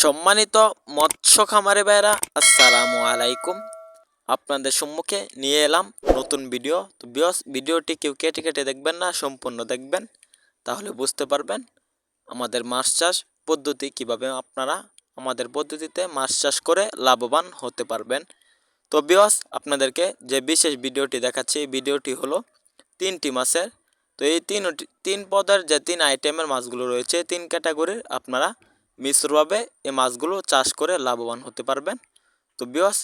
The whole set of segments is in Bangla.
সম্মানিত মৎস্য খামারে ভাইরা আসসালামু আলাইকুম। আপনাদের সম্মুখে নিয়ে এলাম নতুন ভিডিও। তো বিয়স ভিডিওটি কেউ কেটে কেটে দেখবেন না, সম্পূর্ণ দেখবেন। তাহলে বুঝতে পারবেন আমাদের মাছ চাষ পদ্ধতি কীভাবে আপনারা আমাদের পদ্ধতিতে মাছ চাষ করে লাভবান হতে পারবেন। তো বিয়স আপনাদেরকে যে বিশেষ ভিডিওটি দেখাচ্ছি, এই ভিডিওটি হলো তিনটি মাছের। তো এই তিন তিন পদের যে তিন আইটেমের মাছগুলো রয়েছে, তিন ক্যাটাগরির আপনারা মিশ্রভাবে এই মাছগুলো চাষ করে লাভবান হতে পারবেন। তো বিয়স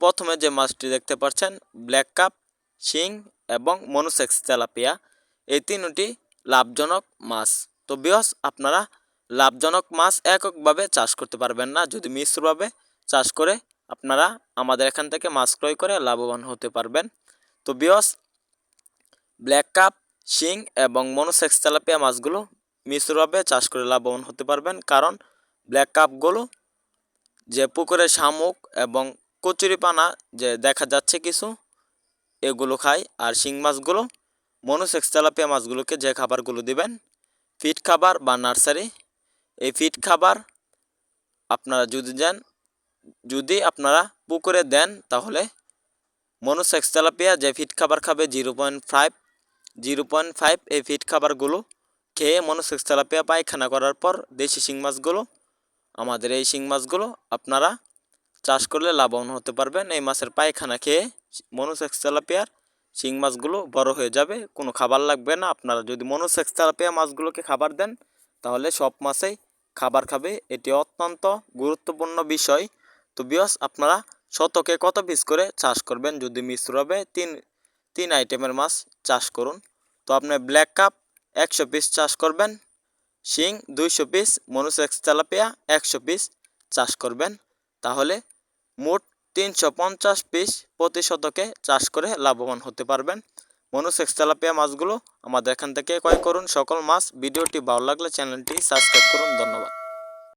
প্রথমে যে মাছটি দেখতে পাচ্ছেন ব্ল্যাক কাপ শিং এবং মনুসেক্স তেলাপিয়া, এই তিনটি লাভজনক মাছ। তো বিয়স আপনারা লাভজনক মাছ এককভাবে চাষ করতে পারবেন না। যদি মিশ্রভাবে চাষ করে আপনারা আমাদের এখান থেকে মাছ ক্রয় করে লাভবান হতে পারবেন। তো বিয়স ব্ল্যাক কাপ শিং এবং মনোসেক্স তেলাপিয়া মাছগুলো মিশ্রভাবে চাষ করে লাভবান হতে পারবেন। কারণ ব্ল্যাক কাপগুলো যে পুকুরে শামুক এবং কচুরিপানা যে দেখা যাচ্ছে কিছু, এগুলো খায়। আর শিং মাছগুলো, মনোসেক্স তেলাপিয়া মাছগুলোকে যে খাবারগুলো দিবেন ফিট খাবার বা নার্সারি, এই ফিট খাবার আপনারা যদি দেন, যদি আপনারা পুকুরে দেন, তাহলে মনোসেক্স তেলাপিয়া যে ফিট খাবার খাবে zero point five zero point five এই ফিট খাবারগুলো খেয়ে মনোসেক্স তেলাপিয়া পায়খানা করার পর দেশি শিং মাছগুলো, আমাদের এই শিং মাছগুলো আপনারা চাষ করলে লাভবান হতে পারবেন। এই মাছের পায়খানা খেয়ে মনোসেক্স তেলাপিয়ার শিং মাছগুলো বড় হয়ে যাবে, কোনো খাবার লাগবে না। আপনারা যদি মনোসেক্স তেলাপিয়া মাছগুলোকে খাবার দেন, তাহলে সব মাছেই খাবার খাবে। এটি অত্যন্ত গুরুত্বপূর্ণ বিষয়। তো বিয়স আপনারা শতকে কত পিস করে চাষ করবেন? যদি মিশ্র হবে তিন তিন আইটেমের মাছ চাষ করুন। তো আপনার ব্ল্যাক কাপ একশো পিস চাষ করবেন, শিং দুইশো পিস মনুসেক্স তেলাপিয়া একশো পিস চাষ করবেন। তাহলে মোট তিনশো পঞ্চাশ পিস প্রতি শতকে চাষ করে লাভবান হতে পারবেন। মনুসেক্স তেলাপিয়া মাছগুলো আমাদের এখান থেকে ক্রয় করুন। সকল মাছ, ভিডিওটি ভালো লাগলে চ্যানেলটি সাবস্ক্রাইব করুন। ধন্যবাদ।